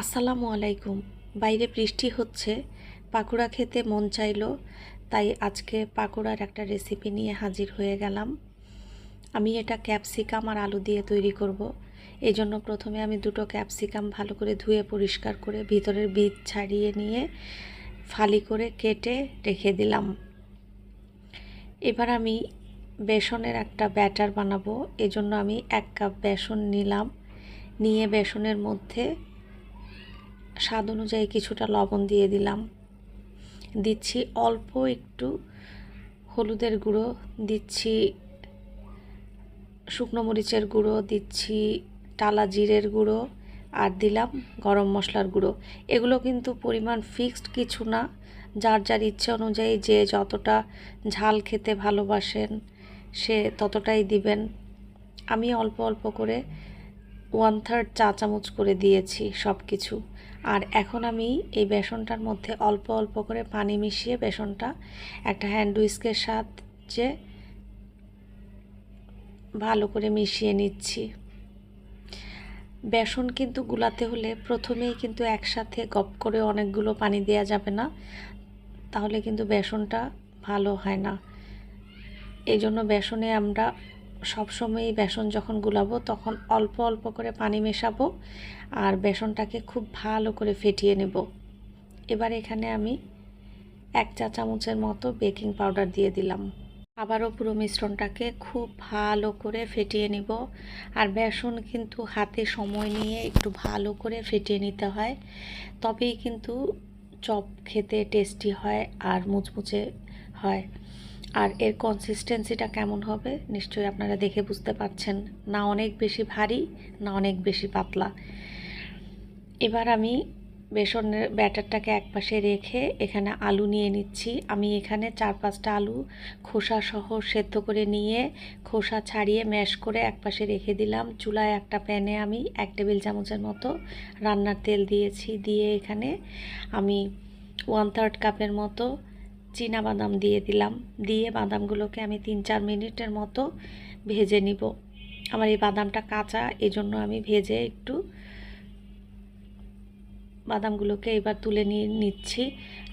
আসসালামু আলাইকুম। বাইরে বৃষ্টি হচ্ছে, পাকোড়া খেতে মন চাইলো, তাই আজকে পাকোড়ার একটা রেসিপি নিয়ে হাজির হয়ে গেলাম। আমি এটা ক্যাপসিকাম আর আলু দিয়ে তৈরি করব। এই জন্য প্রথমে আমি দুটো ক্যাপসিকাম ভালো করে ধুয়ে পরিষ্কার করে ভিতরের বীজ ছাড়িয়ে নিয়ে ফালি করে কেটে রেখে দিলাম। এবার আমি বেসনের একটা ব্যাটার বানাবো। এজন্য আমি এক কাপ বেসন নিলাম। নিয়ে বেসনের মধ্যে স্বাদ অনুযায়ী কিছুটা লবণ দিয়ে দিলাম। দিচ্ছি অল্প একটু হলুদের গুঁড়ো, দিচ্ছি শুকনো মরিচের গুঁড়ো, দিচ্ছি টালা জিরের গুঁড়ো আর দিলাম গরম মশলার গুঁড়ো। এগুলো কিন্তু পরিমাণ ফিক্সড কিছু না। যার যার ইচ্ছে অনুযায়ী যে যতটা ঝাল খেতে ভালোবাসেন, সে ততটাই দিবেন। আমি অল্প অল্প করে ওয়ান থার্ড চা চামচ করে দিয়েছি সব কিছু আর এখন আমি এই বেসনটার মধ্যে অল্প অল্প করে পানি মিশিয়ে বেসনটা একটা হ্যান্ড উইস্কের সাহায্যে ভালো করে মিশিয়ে নিচ্ছি। বেসন কিন্তু গুলাতে হলে প্রথমেই কিন্তু একসাথে গপ করে অনেকগুলো পানি দেওয়া যাবে না, তাহলে কিন্তু বেসনটা ভালো হয় না। এই জন্য বেসনে আমরা সবসময়ই বেসন যখন গুলাবো তখন অল্প অল্প করে পানি মেশাবো আর বেসনটাকে খুব ভালো করে ফেটিয়ে নেব। এবার এখানে আমি এক চা চামচের মতো বেকিং পাউডার দিয়ে দিলাম। আবারও পুরো মিশ্রণটাকে খুব ভালো করে ফেটিয়ে নিব। আর বেসন কিন্তু হাতে সময় নিয়ে একটু ভালো করে ফেটিয়ে নিতে হয়। তবেই কিন্তু চপ খেতে টেস্টি হয় আর মুচমুচে হয়। আর এর কনসিস্টেন্সিটা কেমন হবে, নিশ্চয়ই আপনারা দেখে বুঝতে পারছেন। না অনেক বেশি ভারী, না অনেক বেশি পাতলা। এবার আমি বেসনের ব্যাটারটাকে একপাশে রেখে এখানে আলু নিয়ে নিচ্ছি। আমি এখানে চার পাঁচটা আলু খোসা সহ সেদ্ধ করে নিয়ে খোসা ছাড়িয়ে ম্যাশ করে একপাশে রেখে দিলাম। চুলায় একটা প্যানে আমি এক টেবিল চামচের মতো রান্নার তেল দিয়েছি। দিয়ে এখানে আমি ওয়ান থার্ড কাপের মতো বাদাম দিয়ে দিলাম। দিয়ে বাদামগুলোকে আমি তিন চার মিনিটের মতো ভেজে নিব। আমার এই বাদামটা কাঁচা, এজন্য আমি ভেজে একটু বাদামগুলোকে এবার তুলে নিয়ে নিচ্ছি।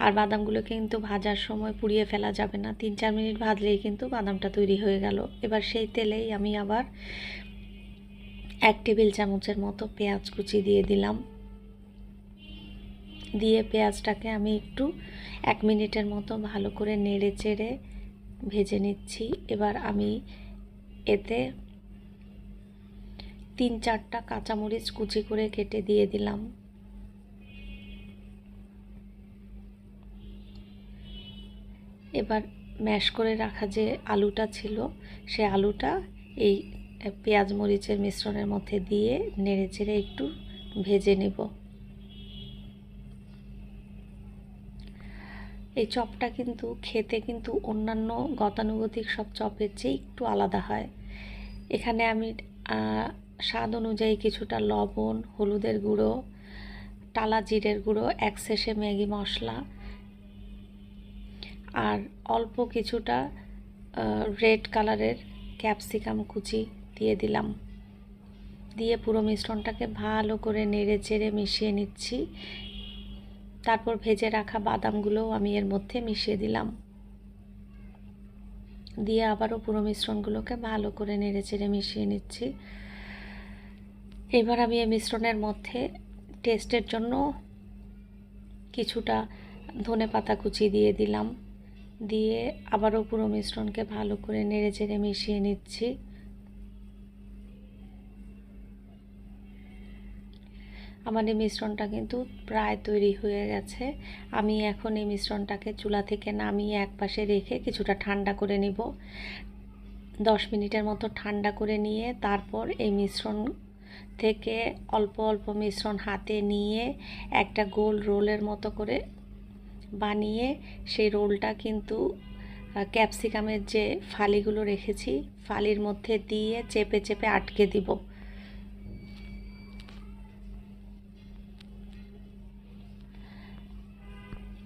আর বাদামগুলোকে কিন্তু ভাজার সময় পুড়িয়ে ফেলা যাবে না। তিন চার মিনিট ভাজলেই কিন্তু বাদামটা তৈরি হয়ে গেল। এবার সেই তেলেই আমি আবার এক টেবিল চামচের মতো পেঁয়াজ কুচি দিয়ে দিলাম। দিয়ে পেঁয়াজটাকে আমি একটু এক মিনিটের মতো ভালো করে নেড়ে চেড়ে ভেজে নিচ্ছি। এবার আমি এতে তিন চারটা কাঁচামরিচ কুচি করে কেটে দিয়ে দিলাম। এবার ম্যাশ করে রাখা যে আলুটা ছিল, সে আলুটা এই পেঁয়াজ মরিচের মিশ্রণের মধ্যে দিয়ে নেড়ে চেড়ে একটু ভেজে নেব। এই চপটা কিন্তু খেতে কিন্তু অন্যান্য গতানুগতিক সব চপের চেয়ে একটু আলাদা হয়। এখানে আমি স্বাদ অনুযায়ী কিছুটা লবণ, হলুদের গুঁড়ো, টালা জিরের গুঁড়ো, এক শেষে ম্যাগি মশলা আর অল্প কিছুটা রেড কালারের ক্যাপসিকাম কুচি দিয়ে দিলাম। দিয়ে পুরো মিশ্রণটাকে ভালো করে নেড়ে চেড়ে মিশিয়ে নিচ্ছি। তারপর ভেজে রাখা বাদামগুলোও আমি এর মধ্যে মিশিয়ে দিলাম। দিয়ে আবারও পুরো মিশ্রণগুলোকে ভালো করে নেড়ে চেড়ে মিশিয়ে নিচ্ছি। এবার আমি এই মিশ্রণের মধ্যে টেস্টের জন্য কিছুটা ধনে পাতা কুচি দিয়ে দিলাম। দিয়ে আবারও পুরো মিশ্রণকে ভালো করে নেড়ে চেড়ে মিশিয়ে নিচ্ছি। এই মিশ্রণটা কিন্তু প্রায় তৈরি হয়ে গেছে। আমি এখন এই মিশ্রণটাকে চুলা থেকে নামিয়ে এক পাশে রেখে কিছুটা ঠান্ডা করে নিব। দশ মিনিটের মতো ঠান্ডা করে নিয়ে তারপর এই মিশ্রণ থেকে অল্প অল্প মিশ্রণ হাতে নিয়ে একটা গোল রোলের মতো করে বানিয়ে সেই রোলটা কিন্তু ক্যাপসিকামের যে ফালিগুলো রেখেছি, ফালির মধ্যে দিয়ে চেপে চেপে আটকে দিব।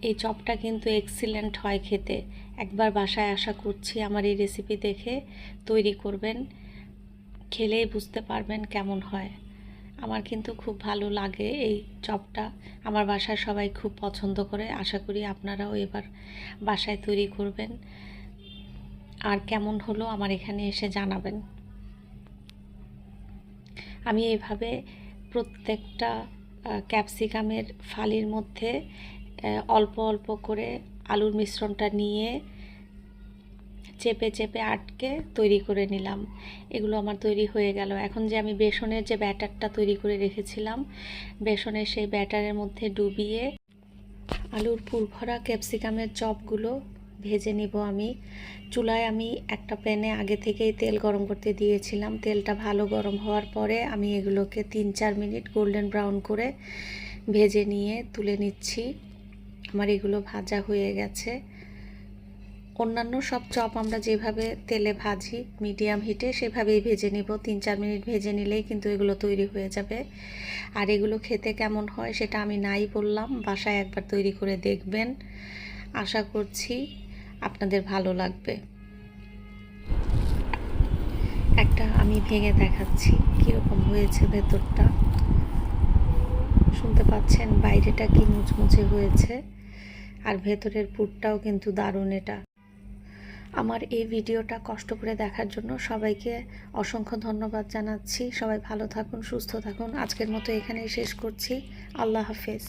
এই চপটা কিন্তু এক্সিলেন্ট হয় খেতে। একবার বাসায় আশা করছি, আমার এই রেসিপি দেখে তৈরি করবেন, খেলেই বুঝতে পারবেন কেমন হয়। আমার কিন্তু খুব ভালো লাগে এই চপটা, আমার বাসায় সবাই খুব পছন্দ করে, আশা করি আপনারাও এবার বাসায় তৈরি করবেন। আর কেমন হলো আমার এখানে এসে জানাবেন। আমি এভাবে প্রত্যেকটা ক্যাপসিকামের ফালির মধ্যে অল্প অল্প করে আলুর মিশ্রণটা নিয়ে চেপে চেপে আটকে তৈরি করে নিলাম। এগুলো আমার তৈরি হয়ে গেল। এখন যে আমি বেসনের যে ব্যাটারটা তৈরি করে রেখেছিলাম বেসনের সেই ব্যাটারের মধ্যে ডুবিয়ে আলুর পুরভরা ক্যাপসিকামের চপগুলো ভেজে নিব আমি। চুলায় আমি একটা প্যানে আগে থেকেই তেল গরম করতে দিয়েছিলাম। তেলটা ভালো গরম হওয়ার পরে আমি এগুলোকে তিন চার মিনিট গোল্ডেন ব্রাউন করে ভেজে নিয়ে তুলে নিচ্ছি। আমার এগুলো ভাজা হয়ে গেছে। অন্যান্য সব চপ আমরা যেভাবে তেলে ভাজি, মিডিয়াম হিটে সেভাবেই ভেজে নিব। তিন চার মিনিট ভেজে নিলেই কিন্তু এগুলো তৈরি হয়ে যাবে। আর এগুলো খেতে কেমন হয় সেটা আমি নাই বললাম, বাসায় একবার তৈরি করে দেখবেন। আশা করছি আপনাদের ভালো লাগবে। একটা আমি ভেঙে দেখাচ্ছি, কীরকম হয়েছে ভেতরটা? শুনতে পাচ্ছেন? বাইরেটা কি মুচমুচে হয়েছে? আর ভেতরের পুরটাও কিন্তু দারুণ এটা। আমার এই ভিডিওটা কষ্ট করে দেখার জন্য সবাইকে অসংখ্য ধন্যবাদ জানাচ্ছি। সবাই ভালো থাকুন, সুস্থ থাকুন। আজকের মতো এখানেই শেষ করছি। আল্লাহ হাফেজ।